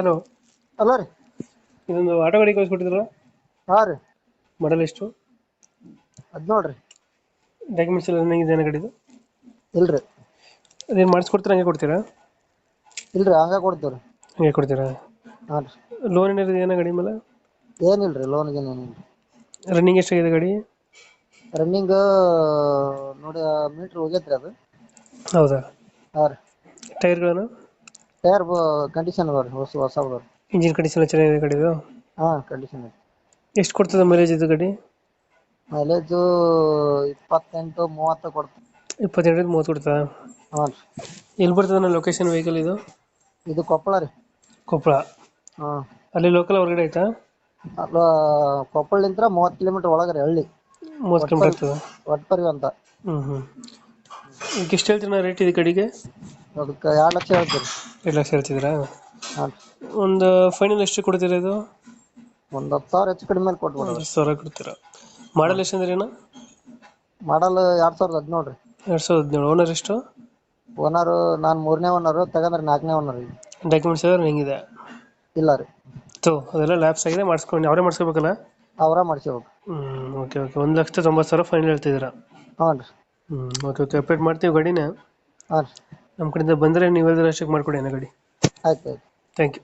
Hello. ಅಲ್ಲ ರೀ. ಇದೊಂದು ಆಟೋ ಗಾಡಿ ಕಳಿಸ್ಕೊಟ್ಟಿದ್ರಲ್ಲ? ಹಾಂ ರೀ. ಮಾಡಲ್ ಎಷ್ಟು? ಅದ್ ನೋಡ್ರಿ. ಡಾಕ್ಯುಮೆಂಟ್ಸ್ ಎಲ್ಲ ರನ್ನಿಂಗ್ ಇದೆ ಗಾಡಿದು? ಇಲ್ರಿ. ಅದೇನು ಮಾಡಿಸ್ಕೊಡ್ತೀರಾ ಹಂಗೆ ಕೊಡ್ತೀರಾ? ಇಲ್ರಿ ಹಂಗ ಕೊಡ್ತೀವಿ ರೀ ಹಂಗೆ ಕೊಡ್ತೀರಾ? ಹಾಂ ರೀ. ಲೋನ್ ಏನಾರು ಏನೋ ಗಾಡಿ ಮೇಲೆ? ಏನಿಲ್ರಿ ಲೋನ್ ಗೀನ್ ಏನಿಲ್ಲ. ರನ್ನಿಂಗ್ ಎಷ್ಟಾಗಿದೆ ಗಾಡಿ? ರನ್ನಿಂಗ್ ನೋಡಿ ಮೀಟ್ರ್ ಹೋಗೈತ್ರಿ ಅದು. ಹೌದಾ? ಹಾಂ ರೀ. ಟೈರ್ಗಳನ್ನು ಟೈರ್ ಕಂಡೀಷನ್ ಅದಾವ ರೀ ಹೊಸ ಹೊಸ ಅದಾವ ರೀ. ಇಂಜಿನ್ ಕಂಡೀಷನ್ ಚೆನ್ನಾಗಿದೆ ಗಾಡಿದು? ಹಾಂ ಕಂಡೀಷನ್ ಐತಿ. ಎಷ್ಟು ಕೊಡ್ತದೆ ಮೈಲೇಜ್ ಇದು ಗಾಡಿ? ಮೈಲೇಜು ಇಪ್ಪತ್ತೆಂಟು ಮೂವತ್ತು ಕೊಡ್ತದೆ. ಇಪ್ಪತ್ತೆಂಟು ಮೂವತ್ತು ಕೊಡ್ತದ? ಹಾಂ ರೀ. ಎಲ್ಲಿ ಬರ್ತದೆ ನನ್ನ ಲೊಕೇಶನ್ ವೆಹಿಕಲ್ ಇದು? ಇದು ಕೊಪ್ಪಳ ರೀ. ಕೊಪ್ಪಳ? ಹಾಂ. ಅಲ್ಲಿ ಲೋಕಲ್ ಹೊರಗಡೆ ಐತಾ? ಅಲ್ಲ ಕೊಪ್ಪಳಿಂದ ಮೂವತ್ತು ಕಿಲೋಮೀಟರ್ ಒಳಗೆ ರೀ ಹಳ್ಳಿ. ಮೂವತ್ತು ಕಿಲೋಮೀಟರ್ ಒಟ್ಪರಿ ಅಂತ. ಹ್ಞೂ ಹ್ಞೂ ಇಷ್ಟು ಎಷ್ಟು ಹೇಳ್ತೀರಾ ರೇಟ್ ಇದೆ ಗಾಡಿಗೆ? ಅದಕ್ಕೆ ಎರಡು ಲಕ್ಷ ಹೇಳ್ತೀರಿ. ಎರಡು ಲಕ್ಷ ಹೇಳ್ತಿದ್ದೀರಾ? ಹಾಂ. ಒಂದು ಫೈನಲ್ ಎಷ್ಟು ಕೊಡ್ತೀರಾ ಇದು? ಒಂದು ಹತ್ತು ಸಾವಿರ ಹೆಚ್ಚು ಕಡಿಮೆ ಮೇಲೆ ಸಾವಿರ ಕೊಡ್ತೀರಾ. ಮಾಡಲ್ ಎಷ್ಟು ಅಂದ್ರೆ ಏನು ಮಾಡಲ್ ಎರಡು ಸಾವಿರದ ಹದಿನೇಳು ರೀ. ಎರಡು ಸಾವಿರದ ಹದಿನೇಳು. ಓನರ್ ಎಷ್ಟು? ಓನರು ನಾನು ಮೂರನೇ ಓನರು ತಗಂದ್ರೆ ನಾಲ್ಕನೇ ಓನರ್ ಈಗ ಡಾಕ್ಯುಮೆಂಟ್ಸ್ ಎಲ್ಲ ಹೆಂಗಿದೆ? ಇಲ್ಲ ರೀ. ತೋ ಅದೆಲ್ಲ ಲ್ಯಾಬ್ಸ್ ಆಗಿದೆ ಮಾಡಿಸ್ಕೊಂಡು ಅವರೇ ಮಾಡಿಸ್ಕೋಬೇಕಲ್ಲ? ಅವರ ಮಾಡ್ಸ್ಕೊಬೇಕು. ಹ್ಞೂ ಓಕೆ ಓಕೆ ಒಂದು ಲಕ್ಷದ ತೊಂಬತ್ತು ಸಾವಿರ ಫೈನಲ್ ಹೇಳ್ತಿದ್ದೀರಾ? ಹ್ಞೂ ರೀ. ಹ್ಞೂ ಓಕೆ ಓಕೆ ಅಪ್ಡೇಟ್ ಮಾಡ್ತೀವಿ ಗಾಡಿನ. ಹಾಂ ರೀ. ನಮ್ಮ ಕಡೆಯಿಂದ ಬಂದರೆ ನೀವು ಹೇಳಿದ್ರೆ ಅಷ್ಟಕ್ಕೆ ಮಾಡಿಕೊಡಿ ಅಣ್ಣ ಗಾಡಿ. ಆಯ್ತು ಆಯ್ತು. Thank you